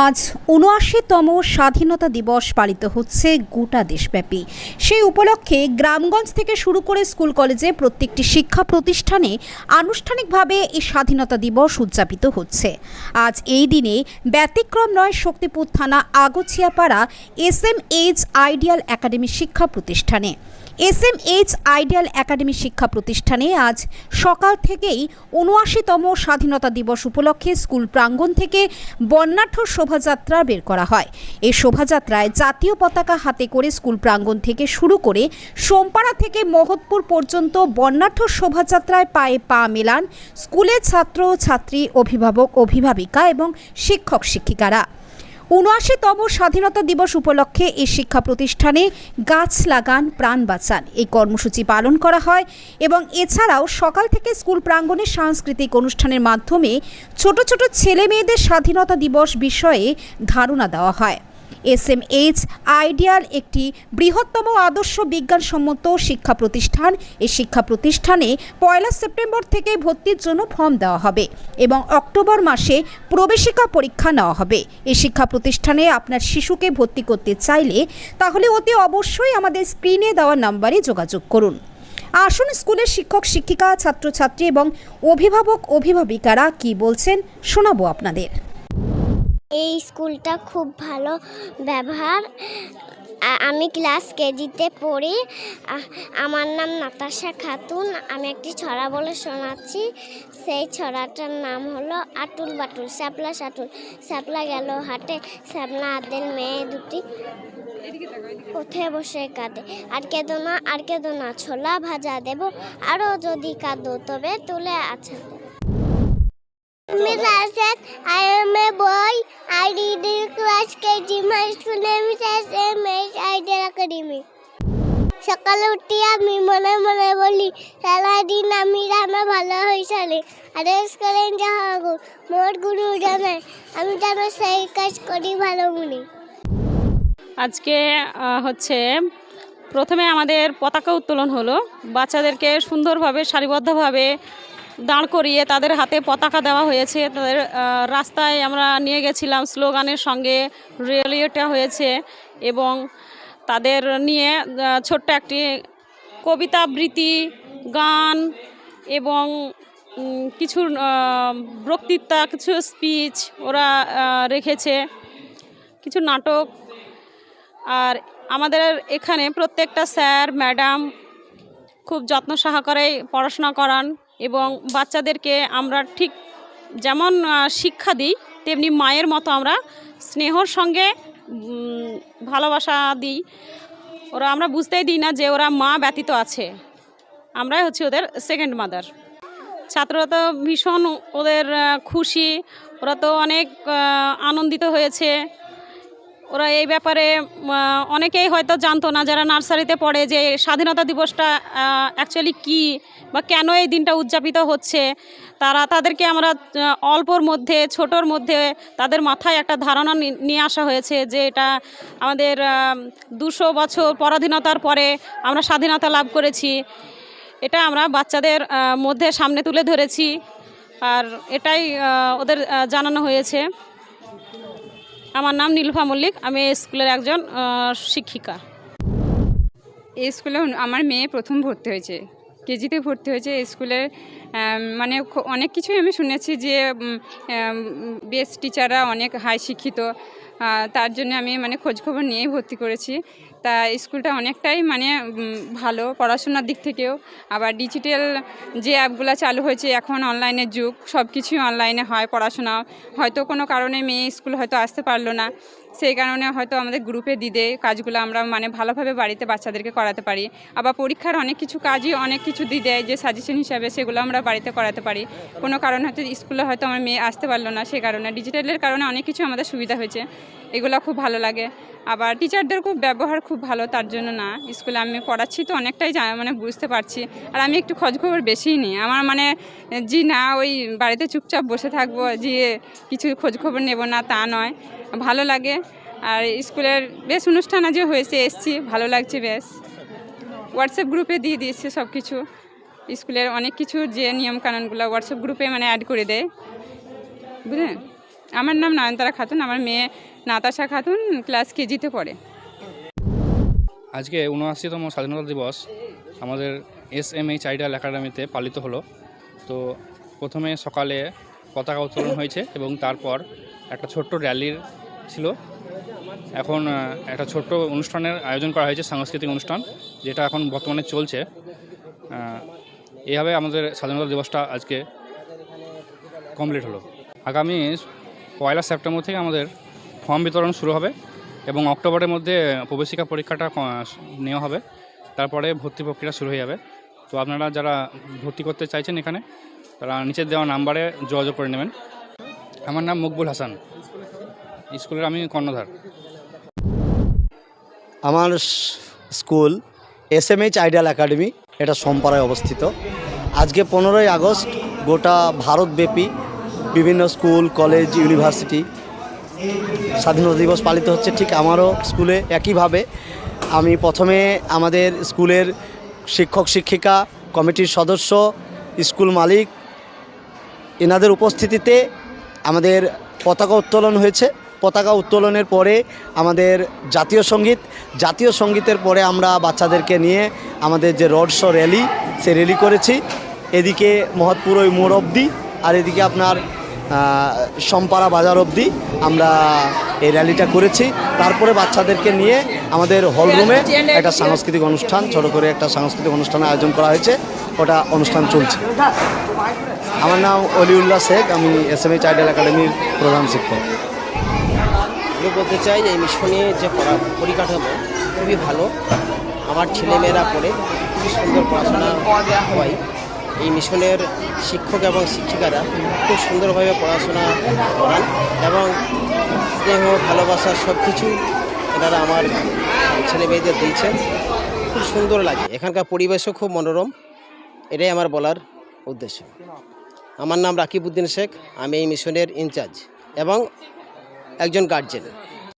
আজ উনআশিতম স্বাধীনতা দিবস পালিত হচ্ছে গোটা দেশব্যাপী। সেই উপলক্ষে গ্রামগঞ্জ থেকে শুরু করে স্কুল কলেজে প্রত্যেকটি শিক্ষা প্রতিষ্ঠানে আনুষ্ঠানিকভাবে এই স্বাধীনতা দিবস উদযাপিত হচ্ছে। আজ এই দিনে ব্যতিক্রম নয় শক্তিপুর থানা Agchhiyapara S M H ideal academy শিক্ষা প্রতিষ্ঠানে। S M H ideal academy শিক্ষা প্রতিষ্ঠানে আজ সকাল থেকেই উনআশিতম স্বাধীনতা দিবস উপলক্ষে স্কুল প্রাঙ্গণ থেকে বর্ণাঢ্য শোভাযাত্রা বের করা হয়। এই শোভাযাত্রায় জাতীয় পতাকা হাতে করে স্কুল প্রাঙ্গণ থেকে শুরু করে সোমপাড়া থেকে মহৎপুর পর্যন্ত বর্ণাঢ্য শোভাযাত্রায় পায়ে পা মেলান স্কুলের ছাত্র, ছাত্রী, অভিভাবক, অভিভাবিকা এবং শিক্ষক শিক্ষিকারা উনআশিতম স্বাধীনতা দিবস উপলক্ষে এই শিক্ষা প্রতিষ্ঠানে গাছ লাগান, প্রাণ বাঁচান। এই কর্মসূচি পালন করা হয় এবং এছাড়াও সকাল থেকে স্কুল প্রাঙ্গণে সাংস্কৃতিক অনুষ্ঠানের মাধ্যমে ছোট ছোট ছেলে মেয়েদের স্বাধীনতা দিবস বিষয়ে ধারণা দেওয়া হয়। এস এম এইচ, আইডিয়াল একটি বৃহত্তম আদর্শ বিজ্ঞানসম্মত শিক্ষা প্রতিষ্ঠান। এই শিক্ষা প্রতিষ্ঠানে পয়লা সেপ্টেম্বর থেকে ভর্তির জন্য ফর্ম দেওয়া হবে এবং অক্টোবর মাসে প্রবেশিকা পরীক্ষা নেওয়া হবে। এই শিক্ষা প্রতিষ্ঠানে আপনার শিশুকে ভর্তি করতে চাইলে তাহলে অতি অবশ্যই আমাদের স্ক্রিনে দেওয়া নাম্বারে যোগাযোগ করুন। আসুন স্কুলের শিক্ষক, শিক্ষিকা, ছাত্রছাত্রী এবং অভিভাবক, অভিভাবিকারা কি বলছেন শোনাবো আপনাদের। এই স্কুলটা খুব ভালো ব্যবহার। আমি ক্লাস কেজিতে পড়ি। আমার নাম নাতাশা খাতুন। আমি একটি ছড়া বলে শোনাচ্ছি। সেই ছড়াটার নাম হলো আটুল বাটুল, শ্যাপলা সাটুল শ্যাপলা গেল হাটে, শ্যাপলা আদের মেয়ে দুটি উঠে বসে কাঁদে? আর কেঁদো না, আর কেঁদো না, ছোলা ভাজা দেব আরও যদি কাঁদো তবে তুলে আছে। Miss Asad, I am a boy. I read in class KG. My school name is SMS Ideal Academy. সকালে উঠি আমি মনে মনে বলি সারাদিন আমি রান্না ভালো হয়ে চলে আদেশ করেন যাহা গুণ মোর গুরু জানায় আমি যেন সেই কাজ করি ভালো মনে আজকে হচ্ছে প্রথমে আমাদের পতাকা উত্তোলন হলো বাচ্চাদেরকে সুন্দরভাবে সারিবদ্ধভাবে দাঁড় করিয়ে তাদের হাতে পতাকা দেওয়া হয়েছে। তাদের রাস্তায় আমরা নিয়ে গেছিলাম স্লোগানের সঙ্গে রেলিওটা হয়েছে এবং তাদের নিয়ে ছোট্ট একটি কবিতা, আবৃত্তি, গান এবং কিছু বক্তৃতা, কিছু স্পিচ ওরা রেখেছে, কিছু নাটক। আর আমাদের এখানে প্রত্যেকটা স্যার, ম্যাডাম খুব যত্ন সহকারে পড়াশোনা করান। এবং বাচ্চাদেরকে আমরা ঠিক যেমন শিক্ষা দিই, তেমনি মায়ের মতো আমরা স্নেহর সঙ্গে ভালোবাসা দিই। ওরা আমরা বুঝতেই দিই না যে ওরা মা ব্যতীত আছে। আমরাই হচ্ছে ওদের সেকেন্ড মাদার ছাত্ররা তো ভীষণ ওদের খুশি। ওরা তো অনেক আনন্দিত হয়েছে। ওরা এই ব্যাপারে অনেকেই হয়তো জানতো না যারা নার্সারিতে পড়ে যে স্বাধীনতা দিবসটা অ্যাকচুয়ালি কি বা কেন এই দিনটা উদযাপিত হচ্ছে। তারা, তাদেরকে আমরা অল্পর মধ্যে, ছোটোর মধ্যে তাদের মাথায় একটা ধারণা নিয়ে আসা হয়েছে যে এটা আমাদের দুশো বছর পরাধীনতার পরে আমরা স্বাধীনতা লাভ করেছি। এটা আমরা বাচ্চাদের মধ্যে সামনে তুলে ধরেছি। আর এটাই ওদের জানানো হয়েছে। আমার নাম নীলফা মল্লিক, আমি স্কুলের একজন শিক্ষিকা। এই স্কুলে আমার মেয়ে প্রথম ভর্তি হয়েছে, কেজিতে ভর্তি হয়েছে স্কুলের মানে অনেক কিছুই আমি শুনেছি যে বেস্ট টিচাররা অনেক হাই শিক্ষিত তার জন্য আমি মানে খোঁজখবর নিয়েই ভর্তি করেছি। তা স্কুলটা অনেকটাই মানে ভালো পড়াশোনার দিক থেকেও। আবার ডিজিটাল যে অ্যাপগুলো চালু হয়েছে এখন অনলাইনের যুগ সব কিছুই অনলাইনে হয় পড়াশোনা হয়তো কোনো কারণে মেয়ে স্কুল হয়তো আসতে পারল না। সেই কারণে হয়তো আমাদের গ্রুপে দিদে কাজগুলো আমরা মানে ভালোভাবে বাড়িতে বাচ্চাদেরকে করাতে পারি। আবার পরীক্ষার অনেক কিছু কাজই অনেক কিছু দিয়ে দেয় যে সাজেশন হিসাবে সেগুলো আমরা বাড়িতে করাতে পারি। কোনো কারণে হয়তো স্কুলে হয়তো আমার মেয়ে আসতে পারল না সেই কারণে ডিজিটালের কারণে অনেক কিছু আমাদের সুবিধা হয়েছে। এগুলো খুব ভালো লাগে। আবার টিচারদের খুব ব্যবহার খুব ভালো, তার জন্য না। স্কুলে আমি পড়াচ্ছি তো অনেকটাই মানে বুঝতে পারছি। আর আমি একটু খোঁজখবর বেশিই নিই। আমার মানে জি না, ওই বাড়িতে চুপচাপ বসে থাকব, যে কিছু খোঁজখবর নেব না তা নয়। ভালো লাগে। আর স্কুলের বেশ অনুষ্ঠান আজও হয়েছে, এসছি, ভালো লাগছে বেশ। হোয়াটসঅ্যাপ গ্রুপে দিয়ে দিয়েছে সব কিছু স্কুলের অনেক কিছু যে নিয়মকানুনগুলো হোয়াটসঅ্যাপ গ্রুপে মানে অ্যাড করে দেয়। বুঝলেন? আমার নাম নয়নতারা খাতুন, আমার মেয়ে নাতাশা খাতুন ক্লাস কেজিতে পড়ে। আজকে উনআশিতম স্বাধীনতা দিবস। আমাদের এস এম এইচ আইডিয়াল একাডেমিতে পালিত হলো। তো প্রথমে সকালে পতাকা উত্তোলন হয়েছে এবং তারপর একটা ছোট্ট র্যালির ছিল। এখন একটা ছোট্ট অনুষ্ঠানের আয়োজন করা হয়েছে, সাংস্কৃতিক অনুষ্ঠান, যেটা এখন বর্তমানে চলছে। এইভাবে আমাদের স্বাধীনতা দিবসটা আজকে কমপ্লিট হলো। আগামী পয়লা সেপ্টেম্বর থেকে আমাদের ফর্ম বিতরণ শুরু হবে এবং অক্টোবরের মধ্যে প্রবেশিকা পরীক্ষাটা নেওয়া হবে। তারপরে ভর্তি প্রক্রিয়া শুরু হয়ে যাবে। তো আপনারা যারা ভর্তি করতে চাইছেন এখানে, তারা নিচের দেওয়া নাম্বারে যোগাযোগ করে নেবেন। আমার নাম মকবুল হাসান। স্কুলের আমি কর্ণধার। আমার school S M H ideal academy, এটা সোমপাড়ায় অবস্থিত। আজকে পনেরোই আগস্ট, গোটা ভারতব্যাপী বিভিন্ন স্কুল, কলেজ, ইউনিভার্সিটি স্বাধীনতা দিবস পালিত হচ্ছে। ঠিক আমারও স্কুলে একইভাবে আমি প্রথমে আমাদের স্কুলের শিক্ষক, শিক্ষিকা কমিটির সদস্য, স্কুল মালিক, এনাদের উপস্থিতিতে আমাদের পতাকা উত্তোলন হয়েছে। পতাকা উত্তোলনের পরে আমাদের জাতীয় সংগীত, জাতীয় সঙ্গীতের পরে আমরা বাচ্চাদেরকে নিয়ে আমাদের যে রোড শো র্যালি, সে র্যালি করেছি। এদিকে মহৎপুর ওই মোড় অবধি আর এদিকে আপনার সম্পাড়া বাজার অবধি আমরা এই র্যালিটা করেছি। তারপরে বাচ্চাদেরকে নিয়ে আমাদের হলরুমে একটা সাংস্কৃতিক অনুষ্ঠান, ছোট করে একটা সাংস্কৃতিক অনুষ্ঠানের আয়োজন করা হয়েছে। ওটা অনুষ্ঠান চলছে। আমার নাম অলিউল্লাহ শেখ, আমি এস এম এইচ আইডিয়াল একাডেমির প্রধান শিক্ষক। আমি বলতে চাই এই মিশনে যে পরিকাঠামো খুবই ভালো। আমার ছেলেমেয়েরা পড়ে, খুবই সুন্দর পড়াশোনা হয়। এই মিশনের শিক্ষক এবং শিক্ষিকারা খুব সুন্দরভাবে পড়াশোনা করান এবং স্নেহ, ভালোবাসা সব কিছু এনারা আমার ছেলে মেয়েদের দিয়েছেন। খুব সুন্দর লাগে। এখানকার পরিবেশও খুব মনোরম। এটাই আমার বলার উদ্দেশ্য। আমার নাম রাকিবউদ্দিন শেখ। আমি এই মিশনের ইনচার্জ এবং একজন গার্জেন